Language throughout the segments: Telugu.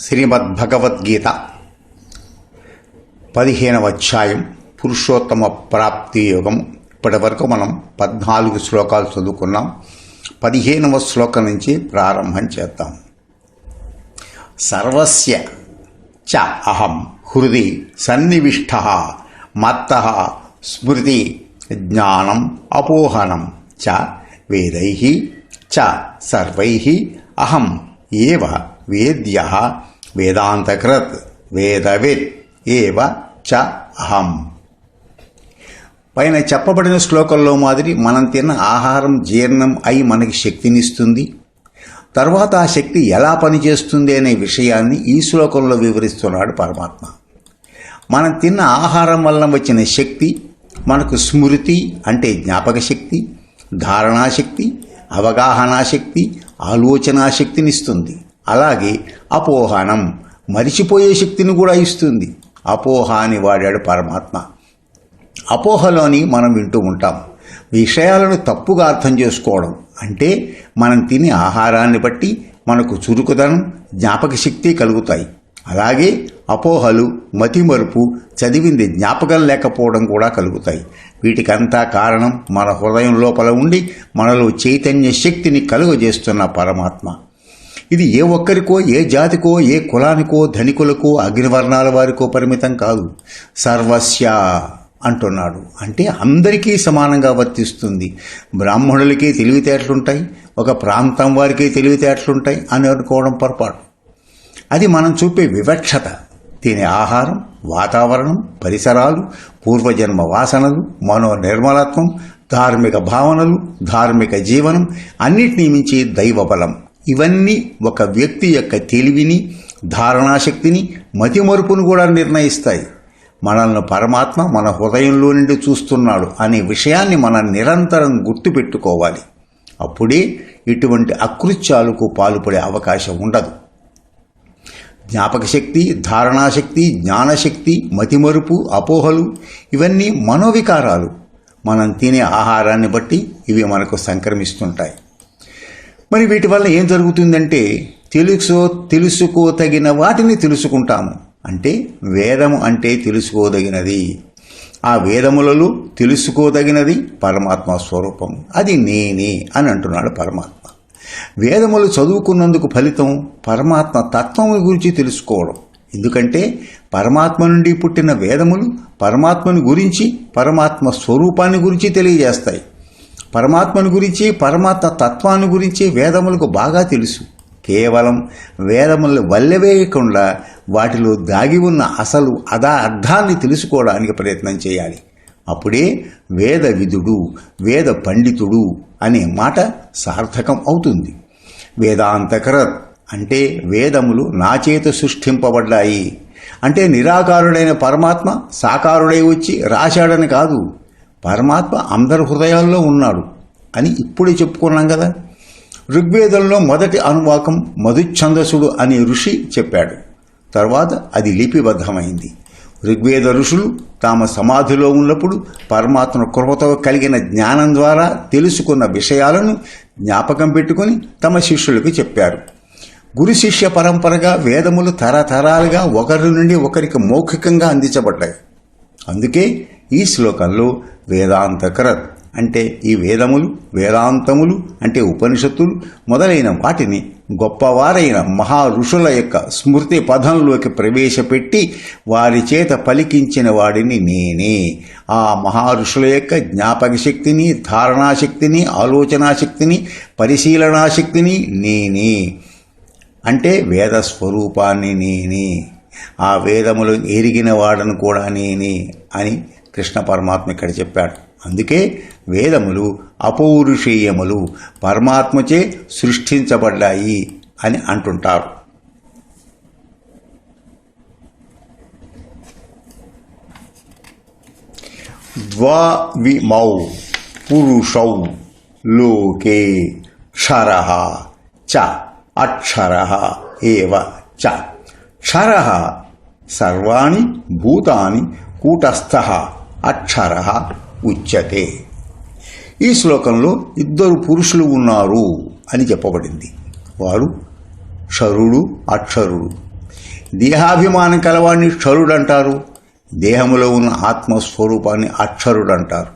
శ్రీమద్భగవద్గీత పదిహేనవ అధ్యాయం పురుషోత్తమ ప్రాప్తి యోగం. ఇప్పటి వరకు మనం పద్నాలుగు శ్లోకాలు చదువుకున్నాం. పదిహేనవ శ్లోకం నుంచి ప్రారంభం చేద్దాం. సర్వస్య చ అహం హృది సన్నివిష్ట మత్త స్మృతి జ్ఞానం అపోహనం చ వేదై చ సర్వై అహం ఏవ వేద్య వేదాంతకృత్ వేదవిత్ ఏవ చ అహం. పైన చెప్పబడిన శ్లోకంలో మాదిరి మనం తిన్న ఆహారం జీర్ణం అయి మనకి శక్తినిస్తుంది. తర్వాత ఆ శక్తి ఎలా పనిచేస్తుంది అనే విషయాన్ని ఈ శ్లోకంలో వివరిస్తున్నాడు పరమాత్మ. మనం తిన్న ఆహారం వలన వచ్చిన శక్తి మనకు స్మృతి అంటే జ్ఞాపక శక్తి ధారణాశక్తి అవగాహనాశక్తి ఆలోచనాశక్తినిస్తుంది అలాగే అపోహనం మరిచిపోయే శక్తిని కూడా ఇస్తుంది. అపోహ అని వాడాడు పరమాత్మ. అపోహలోని మనం వింటూ ఉంటాం. విషయాలను తప్పుగా అర్థం చేసుకోవడం అంటే మనం తినే ఆహారాన్ని బట్టి మనకు చురుకుదనం జ్ఞాపక శక్తి కలుగుతాయి. అలాగే అపోహలు మతిమరుపు చదివింది జ్ఞాపకం లేకపోవడం కూడా కలుగుతాయి. వీటికంతా కారణం మన హృదయం లోపల ఉండి మనలో చైతన్య శక్తిని కలుగజేస్తున్న పరమాత్మ. ఇది ఏ ఒక్కరికో ఏ జాతికో ఏ కులానికో ధనికులకో అగ్నివర్ణాల వారికో పరిమితం కాదు. సర్వస్య అంటున్నాడు. అంటే అందరికీ సమానంగా వర్తిస్తుంది. బ్రాహ్మణులకి తెలివితేటలుంటాయి. ఒక ప్రాంతం వారికి తెలివితేటలుంటాయి అని అనుకోవడం పొరపాటు. అది మనం చూపే వివక్షత. తినే ఆహారం వాతావరణం పరిసరాలు పూర్వజన్మ వాసనలు మనో నిర్మలత్వం ధార్మిక భావనలు ధార్మిక జీవనం అన్నిటినీ మించి దైవబలం. ఇవన్నీ ఒక వ్యక్తి యొక్క తెలివిని ధారణాశక్తిని మతిమరుపును కూడా నిర్ణయిస్తాయి. మనల్ని పరమాత్మ మన హృదయంలో నుండి చూస్తున్నాడు అనే విషయాన్ని మనం నిరంతరం గుర్తుపెట్టుకోవాలి. అప్పుడే ఇటువంటి అకృత్యాలకు పాల్పడే అవకాశం ఉండదు. జ్ఞాపక శక్తి ధారణాశక్తి జ్ఞానశక్తి మతిమరుపు అపోహలు ఇవన్నీ మనోవికారాలు. మనం తినే ఆహారాన్ని బట్టి ఇవి మనకు సంక్రమిస్తుంటాయి. మరి వీటి వల్ల ఏం జరుగుతుందంటే తెలుసో తెలుసుకోతగిన వాటిని తెలుసుకుంటాము. అంటే వేదము అంటే తెలుసుకోదగినది. ఆ వేదములలో తెలుసుకోదగినది పరమాత్మ స్వరూపం. అది నేనే అని అంటున్నాడు పరమాత్మ. వేదములు చదువుకున్నందుకు ఫలితం పరమాత్మ తత్వం గురించి తెలుసుకోవడం. ఎందుకంటే పరమాత్మ నుండి పుట్టిన వేదములు పరమాత్మను గురించి పరమాత్మ స్వరూపాన్ని గురించి తెలియజేస్తాయి. పరమాత్మను గురించి పరమాత్మ తత్వాన్ని గురించి వేదములకు బాగా తెలుసు. కేవలం వేదములను వల్లెవేయకుండా వాటిలో దాగి ఉన్న అసలు అదా అర్థాన్ని తెలుసుకోవడానికి ప్రయత్నం చేయాలి. అప్పుడే వేద విధుడు వేద పండితుడు అనే మాట సార్థకం అవుతుంది. వేదాంతకరత్ అంటే వేదములు నా చేత సృష్టింపబడ్డాయి. అంటే నిరాకారుడైన పరమాత్మ సాకారుడై వచ్చి రాశాడని కాదు. పరమాత్మ అందరి హృదయాల్లో ఉన్నాడు అని ఇప్పుడే చెప్పుకున్నాం కదా. ఋగ్వేదంలో మొదటి అనువాకం మధుఛందసుడు అనే ఋషి చెప్పాడు. తర్వాత అది లిపిబద్ధమైంది. ఋగ్వేద ఋషులు తామ సమాధిలో ఉన్నప్పుడు పరమాత్మ కృపతో కలిగిన జ్ఞానం ద్వారా తెలుసుకున్న విషయాలను జ్ఞాపకం పెట్టుకుని తమ శిష్యులకు చెప్పారు. గురు శిష్య పరంపరగా వేదములు తరతరాలుగా ఒకరి నుండి ఒకరికి మౌఖికంగా అందించబడ్డాయి. అందుకే ఈ శ్లోకంలో వేదాంతకరత్ అంటే ఈ వేదములు వేదాంతములు అంటే ఉపనిషత్తులు మొదలైన వాటిని గొప్పవారైన మహా ఋషుల యొక్క స్మృతి పదంలోకి ప్రవేశపెట్టి వారి చేత పలికించిన వాడిని నేనే. ఆ మహా ఋషుల యొక్క జ్ఞాపక శక్తిని ధారణాశక్తిని ఆలోచనాశక్తిని పరిశీలనాశక్తిని నేనే. అంటే వేద స్వరూపాన్ని నేనే. ఆ వేదములు ఎరిగిన వాడను కూడా నేనే అని కృష్ణ పరమాత్మ ఇక్కడ చెప్పాడు. అందుకే వేదములు అపౌరుషేయములు పరమాత్మచే సృష్టించబడ్డాయి అని అంటుంటారు. ద్వావిమౌ పురుషౌ లోకే క్షర చ అక్షర ఏవ చ. క్షర సర్వాణి భూతాని కూటస్థ అక్షర ఉచ్యతే. ఈ శ్లోకంలో ఇద్దరు పురుషులు ఉన్నారు అని చెప్పబడింది. వారు క్షరుడు అక్షరుడు. దేహాభిమానం కలవాడిని క్షరుడు అంటారు దేహంలో ఉన్న ఆత్మస్వరూపాన్ని అక్షరుడు అంటారు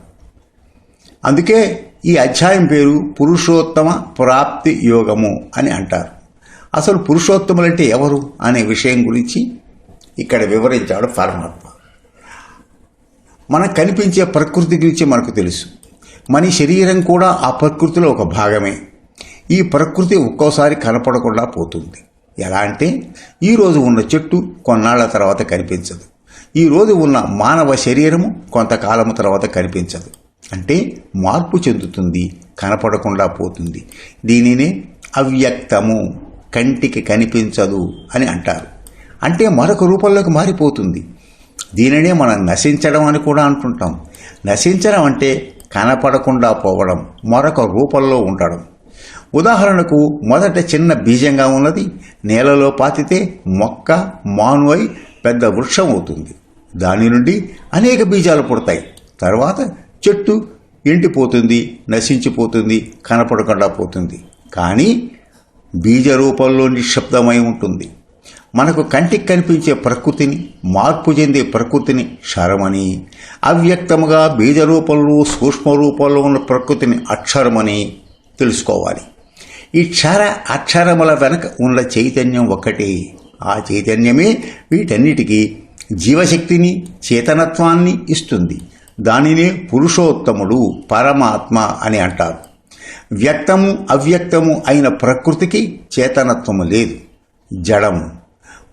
అందుకే ఈ అధ్యాయం పేరు పురుషోత్తమ ప్రాప్తి యోగము అని అంటారు. అసలు పురుషోత్తములంటే ఎవరు అనే విషయం గురించి ఇక్కడ వివరించాడు పరమాత్మ. మనకు కనిపించే ప్రకృతి గురించి మనకు తెలుసు. మన శరీరం కూడా ఆ ప్రకృతిలో ఒక భాగమే. ఈ ప్రకృతి ఒక్కోసారి కనపడకుండా పోతుంది. ఎలా అంటే ఈరోజు ఉన్న చెట్టు కొన్నాళ్ళ తర్వాత కనిపించదు. ఈరోజు ఉన్న మానవ శరీరము కొంతకాలం తర్వాత కనిపించదు. అంటే మార్పు చెందుతుంది కనపడకుండా పోతుంది. దీనినే అవ్యక్తము కంటికి కనిపించదు అని అంటారు. అంటే మరొక రూపంలోకి మారిపోతుంది. దీనినే మనం నశించడం అని కూడా అంటుంటాం. నశించడం అంటే కనపడకుండా పోవడం మరొక రూపంలో ఉండడం. ఉదాహరణకు మొదట చిన్న బీజంగా ఉన్నది నేలలో పాతితే మొక్క మాను అయి పెద్ద వృక్షం అవుతుంది. దాని నుండి అనేక బీజాలు పుడతాయి. తర్వాత చెట్టు ఎండిపోతుంది నశించిపోతుంది కనపడకుండా పోతుంది. కానీ బీజ రూపంలో నిశ్శబ్దమై ఉంటుంది. మనకు కంటికి కనిపించే ప్రకృతిని మార్పు చెందే ప్రకృతిని క్షరమని అవ్యక్తముగా బీజ రూపంలో సూక్ష్మ రూపంలో ఉన్న ప్రకృతిని అక్షరమని తెలుసుకోవాలి. ఈ క్షర అక్షరముల వెనక ఉన్న చైతన్యం ఒక్కటే ఆ చైతన్యమే వీటన్నిటికీ జీవశక్తిని చేతనత్వాన్ని ఇస్తుంది. దానినే పురుషోత్తముడు పరమాత్మ అని అంటారు. వ్యక్తము అవ్యక్తము అయిన ప్రకృతికి చేతనత్వము లేదు. జడము.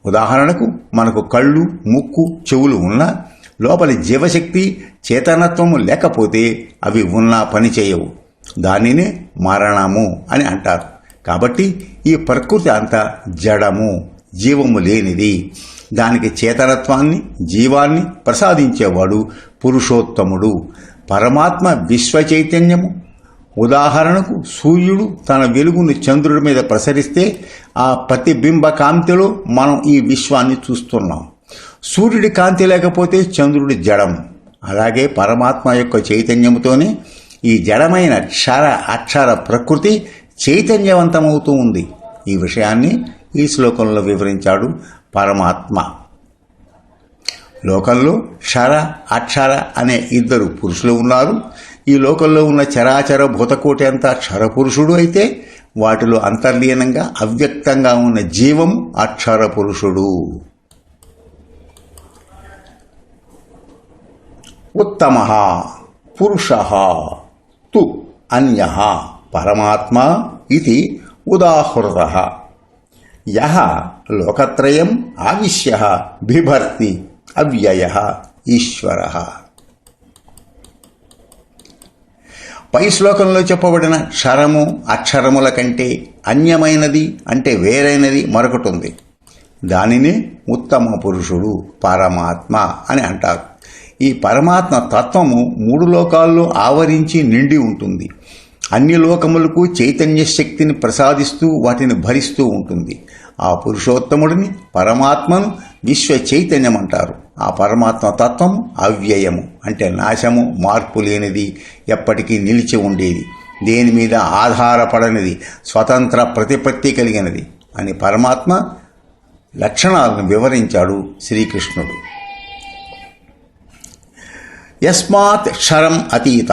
ఉదాహరణకు మనకు కళ్ళు ముక్కు చెవులు ఉన్నా లోపలి జీవశక్తి చేతనత్వము లేకపోతే అవి ఉన్నా పని చేయవు. దానినే మరణము అని అంటారు. కాబట్టి ఈ ప్రకృతి అంతా జడము జీవము లేనిది. దానికి చేతనత్వాన్ని జీవాన్ని ప్రసాదించేవాడు పురుషోత్తముడు. పరమాత్మ విశ్వ చైతన్యము ఉదాహరణకు సూర్యుడు తన వెలుగును చంద్రుడి మీద ప్రసరిస్తే ఆ ప్రతిబింబ కాంతిలో మనం ఈ విశ్వాన్ని చూస్తున్నాం. సూర్యుడి కాంతి లేకపోతే చంద్రుడి జడం. అలాగే పరమాత్మ యొక్క చైతన్యంతోనే ఈ జడమైన క్షర అక్షర ప్రకృతి చైతన్యవంతమవుతూ ఉంది. ఈ విషయాన్ని ఈ శ్లోకంలో వివరించాడు పరమాత్మ. లోకంలో క్షర అక్షర అనే ఇద్దరు పురుషులు ఉన్నారు. ఈ లోకంలో ఉన్న చరాచర భూతకోటి అంతా క్షరపురుషుడు అయితే వాటిలో అంతర్లీనంగా అవ్యక్తంగా ఉన్న జీవం అక్షర పురుషుడు ఉత్తమ పురుష తు అన్య పరమాత్మ ఇది ఉదాహృత. యహ లోకత్రయం ఆవిశ్య బిభర్తి అవ్యయ ఈశ్వర. పై శ్లోకంలో చెప్పబడిన క్షరము అక్షరముల కంటే అన్యమైనది అంటే వేరైనది మరొకటి ఉంది. దానిని ఉత్తమ పురుషుడు పరమాత్మ అని అంటారు. ఈ పరమాత్మ తత్వము మూడు లోకాల్లో ఆవరించి నిండి ఉంటుంది. అన్ని లోకములకు చైతన్య శక్తిని ప్రసాదిస్తూ వాటిని భరిస్తూ ఉంటుంది. ఆ పురుషోత్తముడిని పరమాత్మను విశ్వ చైతన్యం అంటారు ఆ పరమాత్మ తత్వం అవ్యయము అంటే నాశము మార్పు లేనిది ఎప్పటికీ నిలిచి ఉండేది. దేని మీద ఆధారపడనిది స్వతంత్ర ప్రతిపత్తి కలిగినది అని పరమాత్మ లక్షణాలను వివరించాడు శ్రీకృష్ణుడు. యస్మాత్ క్షరం అతీత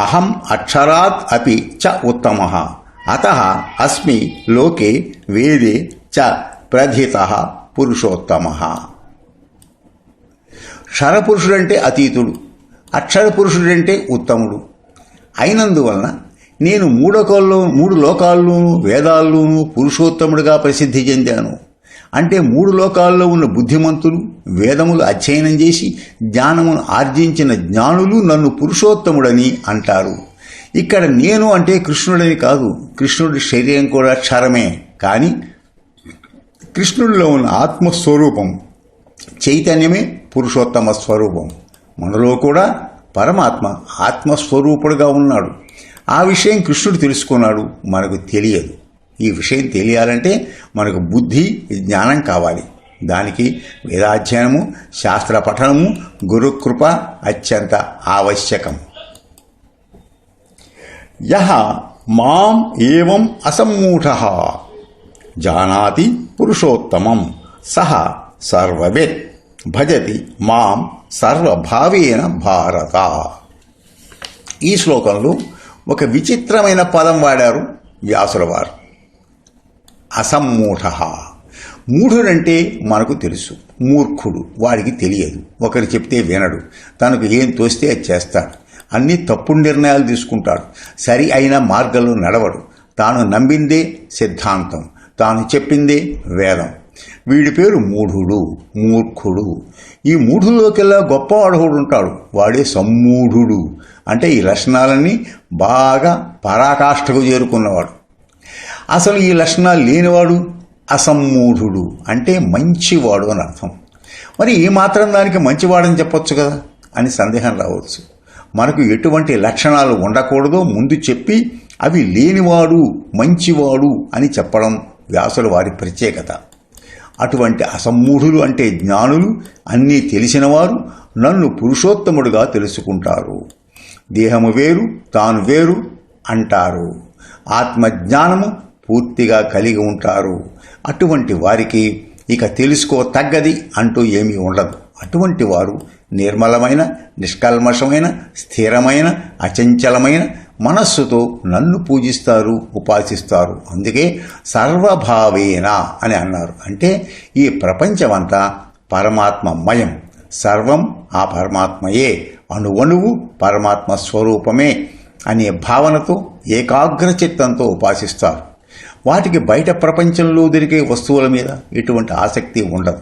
అహం అక్షరాత్ అపి చ ఉత్తమ అత అస్మి లోకే వేదే చ ప్రధిత పురుషోత్తమ. క్షరపురుషుడంటే అతీతుడు అక్షర పురుషుడంటే ఉత్తముడు. అయినందువలన నేను మూడోకాల్లో మూడు లోకాల్లోనూ వేదాల్లోనూ పురుషోత్తముడుగా ప్రసిద్ధి చెందాను. అంటే మూడు లోకాల్లో ఉన్న బుద్ధిమంతులు వేదములు అధ్యయనం చేసి జ్ఞానమును ఆర్జించిన జ్ఞానులు నన్ను పురుషోత్తముడని అంటారు. ఇక్కడ నేను అంటే కృష్ణుడని కాదు కృష్ణుడి శరీరం కూడా క్షరమే. కానీ కృష్ణుడిలో ఉన్న ఆత్మస్వరూపం చైతన్యమే పురుషోత్తమ స్వరూపం. మనలో కూడా పరమాత్మ ఆత్మస్వరూపుడుగా ఉన్నాడు. ఆ విషయం కృష్ణుడు తెలుసుకున్నాడు. మనకు తెలియదు. ఈ విషయం తెలియాలంటే మనకు బుద్ధి జ్ఞానం కావాలి. దానికి వేదాధ్యయనము శాస్త్ర పఠనము గురుకృప అత్యంత ఆవశ్యకం. యహ మాం ఏవం అసమ్మూఢ జానాతి పురుషోత్తమం. సహ సర్వవిత్ భజతి మాం సర్వభావేన భారత. ఈ శ్లోకంలో ఒక విచిత్రమైన పదం వాడారు వ్యాసుల వారు. అసమ్మూఢ. మూఢుడంటే మనకు తెలుసు మూర్ఖుడు వాడికి తెలియదు. ఒకరు చెప్తే వినడు తనకు ఏం తోస్తే అది చేస్తాడు. అన్ని తప్పుడు నిర్ణయాలు తీసుకుంటాడు. సరి అయిన మార్గంలో నడవడు. తాను నమ్మిందే సిద్ధాంతం తాను చెప్పిందే వేదం. వీడి పేరు మూఢుడు మూర్ఖుడు. ఈ మూఢుల్లోకెల్లా గొప్పవాడు ఒకడు ఉంటాడు. వాడే సమ్మూఢుడు. అంటే ఈ లక్షణాలన్నీ బాగా పరాకాష్ఠకు చేరుకున్నవాడు. అసలు ఈ లక్షణాలు లేనివాడు అసమ్మూఢుడు. అంటే మంచివాడు అని అర్థం. మరి ఈ మాత్రం దానికి మంచివాడని చెప్పొచ్చు కదా? అని సందేహం రావచ్చు. మనకు ఎటువంటి లక్షణాలు ఉండకూడదో ముందు చెప్పి అవి లేనివాడు మంచివాడు అని చెప్పడం వ్యాసుల వారి ప్రత్యేకత. అటువంటి అసమ్మూఢులు అంటే జ్ఞానులు అన్నీ తెలిసినవారు నన్ను పురుషోత్తముడుగా తెలుసుకుంటారు. దేహము వేరు తాను వేరు అంటారు. ఆత్మజ్ఞానము పూర్తిగా కలిగి ఉంటారు. అటువంటి వారికి ఇక తెలుసుకో తగ్గది అంటూ ఏమీ ఉండదు. అటువంటి వారు నిర్మలమైన నిష్కల్మషమైన స్థిరమైన అచంచలమైన మనస్సుతో నన్ను పూజిస్తారు ఉపాసిస్తారు. అందుకే సర్వభావేన అని అన్నారు. అంటే ఈ ప్రపంచమంతా పరమాత్మమయం. సర్వం ఆ పరమాత్మయే. అణువణువు పరమాత్మ స్వరూపమే అనే భావనతో ఏకాగ్ర చిత్తంతో ఉపాసిస్తారు. వాటికి బయట ప్రపంచంలో దొరికే వస్తువుల మీద ఎటువంటి ఆసక్తి ఉండదు.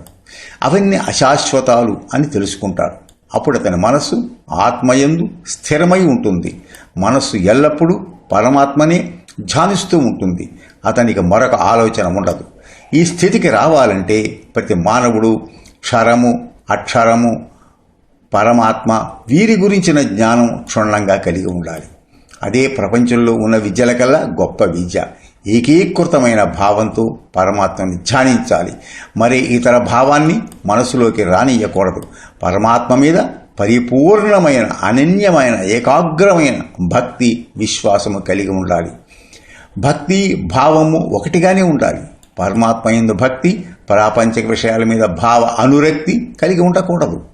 అవన్నీ అశాశ్వతాలు అని తెలుసుకుంటాడు అప్పుడు అతని మనస్సు ఆత్మయందు స్థిరమై ఉంటుంది. మనస్సు ఎల్లప్పుడూ పరమాత్మనే ధ్యానిస్తూ ఉంటుంది. అతనికి మరొక ఆలోచన ఉండదు. ఈ స్థితికి రావాలంటే ప్రతి మానవుడు క్షరము అక్షరము పరమాత్మ వీరి గురించిన జ్ఞానం క్షుణ్ణంగా కలిగి ఉండాలి. అదే ప్రపంచంలో ఉన్న విద్యల కల్లా గొప్ప విద్య. ఏకీకృతమైన భావంతో పరమాత్మని ధ్యానించాలి. మరి ఇతర భావాన్ని మనసులోకి రానియకూడదు పరమాత్మ మీద పరిపూర్ణమైన అనన్యమైన ఏకాగ్రమైన భక్తి విశ్వాసము కలిగి ఉండాలి. భక్తి భావము ఒకటిగానే ఉండాలి. పరమాత్మ ఎందు భక్తి ప్రాపంచిక విషయాల మీద భావ అనురక్తి కలిగి ఉండకూడదు.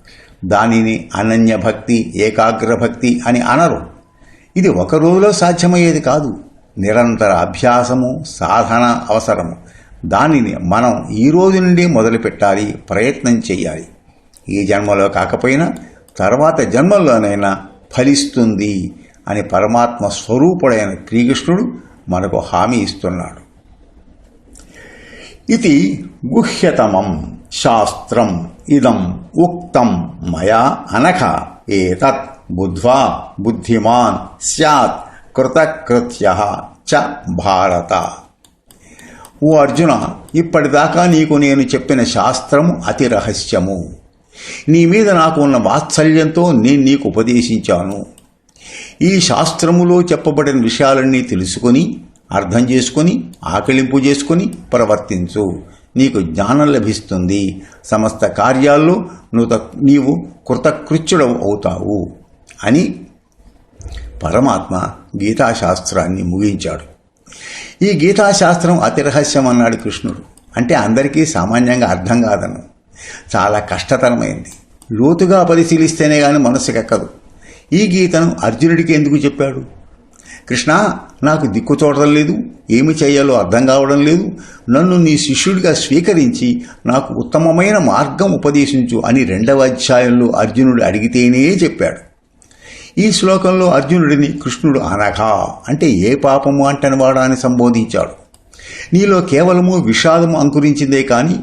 దానిని అనన్య భక్తి ఏకాగ్ర భక్తి అని అనరు. ఇది ఒక రోజులో సాధ్యమయ్యేది కాదు. నిరంతర అభ్యాసము సాధన అవసరము. దానిని మనం ఈ రోజు నుండి మొదలుపెట్టాలి ప్రయత్నం చేయాలి. ఈ జన్మలో కాకపోయినా తర్వాత జన్మల్లోనైనా ఫలిస్తుంది అని పరమాత్మ స్వరూపుడైన శ్రీకృష్ణుడు మనకు హామీ ఇస్తున్నాడు. ఇది గుహ్యతమం శాస్త్రం ఇదం ఉక్తం మయా అనఖ ఏతత్ బుద్ధ్వా బుద్ధిమాన్ స్యాత్ కృతకృత్య చ భారత. ఓ అర్జున ఇప్పటిదాకా నీకు నేను చెప్పిన శాస్త్రము అతి రహస్యము. నీ మీద నాకు ఉన్న వాత్సల్యంతో నేను నీకు ఉపదేశించాను. ఈ శాస్త్రములో చెప్పబడిన విషయాలన్నీ తెలుసుకొని అర్థం చేసుకొని ఆకలింపు చేసుకొని ప్రవర్తించు. నీకు జ్ఞానం లభిస్తుంది. సమస్త కార్యాల్లో నువ్వు నీవు కృతకృత్యుడు అవుతావు అని పరమాత్మ గీతాశాస్త్రాన్ని ముగించాడు. ఈ గీతాశాస్త్రం అతి రహస్యం అన్నాడు కృష్ణుడు. అంటే అందరికీ సామాన్యంగా అర్థం కాదను. చాలా కష్టతరమైంది. లోతుగా పరిశీలిస్తేనే గాని మనసుకెక్కదు ఈ గీతను అర్జునుడికి ఎందుకు చెప్పాడు? కృష్ణ నాకు దిక్కు చూడడం లేదు ఏమి చేయాలో అర్థం కావడం లేదు నన్ను నీ శిష్యుడిగా స్వీకరించి నాకు ఉత్తమమైన మార్గం ఉపదేశించు అని రెండవ అధ్యాయంలో అర్జునుడు అడిగితేనే చెప్పాడు. ఈ శ్లోకంలో అర్జునుడిని కృష్ణుడు అనఘా అంటే ఏ పాపము అంటని వాడాన్ని సంబోధించాడు. నీలో కేవలము విషాదము అంకురించిందే కానీ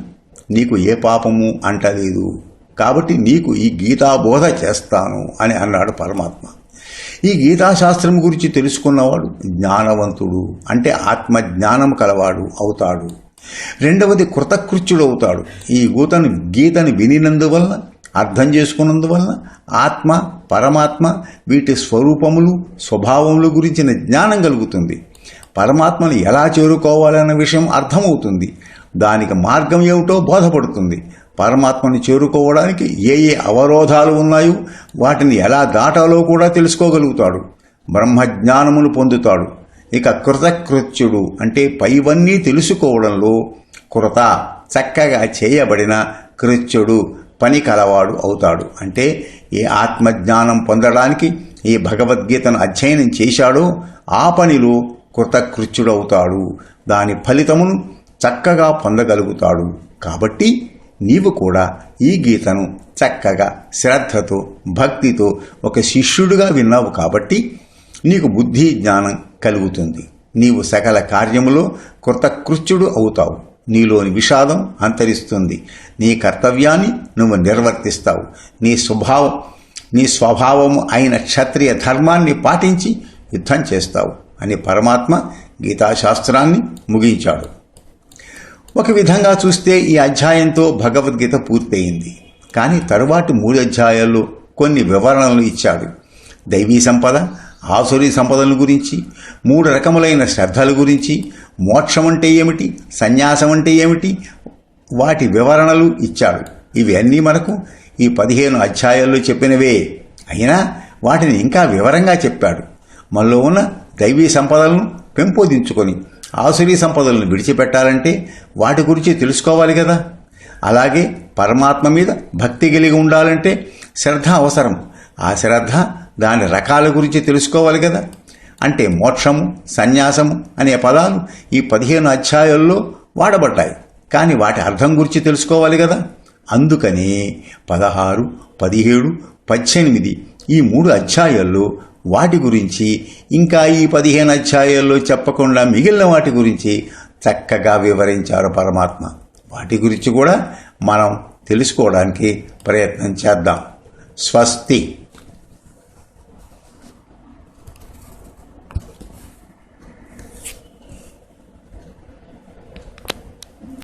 నీకు ఏ పాపము అంటలేదు. కాబట్టి నీకు ఈ గీతాబోధ చేస్తాను అని అన్నాడు పరమాత్మ. ఈ గీతాశాస్త్రం గురించి తెలుసుకున్నవాడు జ్ఞానవంతుడు అంటే ఆత్మ జ్ఞానం కలవాడు అవుతాడు. రెండవది కృతకృత్యుడు అవుతాడు. ఈ గీతను గీతను వినినందువలన అర్థం చేసుకున్నందువలన ఆత్మ పరమాత్మ వీటి స్వరూపములు స్వభావముల గురించిన జ్ఞానం కలుగుతుంది. పరమాత్మను ఎలా చేరుకోవాలన్న విషయం అర్థమవుతుంది. దానికి మార్గం ఏమిటో బోధపడుతుంది. పరమాత్మని చేరుకోవడానికి ఏ ఏ అవరోధాలు ఉన్నాయో వాటిని ఎలా దాటాలో కూడా తెలుసుకోగలుగుతాడు. బ్రహ్మజ్ఞానమును పొందుతాడు. ఇక కృతకృత్యుడు అంటే పైవన్నీ తెలుసుకోవడంలో కృత చక్కగా చేయబడిన కృత్యుడు పని కలవాడు అవుతాడు. అంటే ఏ ఆత్మజ్ఞానం పొందడానికి ఈ భగవద్గీతను అధ్యయనం చేశాడో ఆ పనిలో కృతకృత్యుడవుతాడు దాని ఫలితమును చక్కగా పొందగలుగుతాడు. కాబట్టి నీవు కూడా ఈ గీతను చక్కగా శ్రద్ధతో భక్తితో ఒక శిష్యుడిగా విన్నావు కాబట్టి నీకు బుద్ధి జ్ఞానం కలుగుతుంది. నీవు సకల కార్యములో కృతకృత్యుడు అవుతావు. నీలోని విషాదం అంతరిస్తుంది. నీ కర్తవ్యాన్ని నువ్వు నిర్వర్తిస్తావు. నీ స్వభావం నీ స్వభావము అయిన క్షత్రియ ధర్మాన్ని పాటించి యుద్ధం చేస్తావు అని పరమాత్మ గీతాశాస్త్రాన్ని ముగించాడు. ఒక విధంగా చూస్తే ఈ అధ్యాయంతో భగవద్గీత పూర్తయింది. కానీ తరువాటి మూడు అధ్యాయాల్లో కొన్ని వివరణలు ఇచ్చాడు. దైవీ సంపద ఆసురి సంపదల గురించి మూడు రకములైన శ్రద్ధల గురించి మోక్షం అంటే ఏమిటి సన్యాసం అంటే ఏమిటి వాటి వివరణలు ఇచ్చాడు. ఇవి అన్నీ మనకు ఈ పదిహేను అధ్యాయాల్లో చెప్పినవే. అయినా వాటిని ఇంకా వివరంగా చెప్పాడు. మనలో ఉన్న దైవీ సంపదలను పెంపొందించుకొని ఆసురీ సంపదలను విడిచిపెట్టాలంటే వాటి గురించి తెలుసుకోవాలి కదా. అలాగే పరమాత్మ మీద భక్తి కలిగి ఉండాలంటే శ్రద్ధ అవసరం. ఆ శ్రద్ధ దాని రకాల గురించి తెలుసుకోవాలి కదా. అంటే మోక్షము సన్యాసము అనే పదాలు ఈ పదిహేను అధ్యాయాల్లో వాడబడ్డాయి. కానీ వాటి అర్థం గురించి తెలుసుకోవాలి కదా. అందుకని పదహారు పదిహేడు పద్దెనిమిది ఈ మూడు అధ్యాయాల్లో వాటి గురించి ఇంకా ఈ పదిహేను అధ్యాయాల్లో చెప్పకుండా మిగిలిన వాటి గురించి చక్కగా వివరించారు పరమాత్మ. వాటి గురించి కూడా మనం తెలుసుకోవడానికి ప్రయత్నం చేద్దాం. స్వస్తి.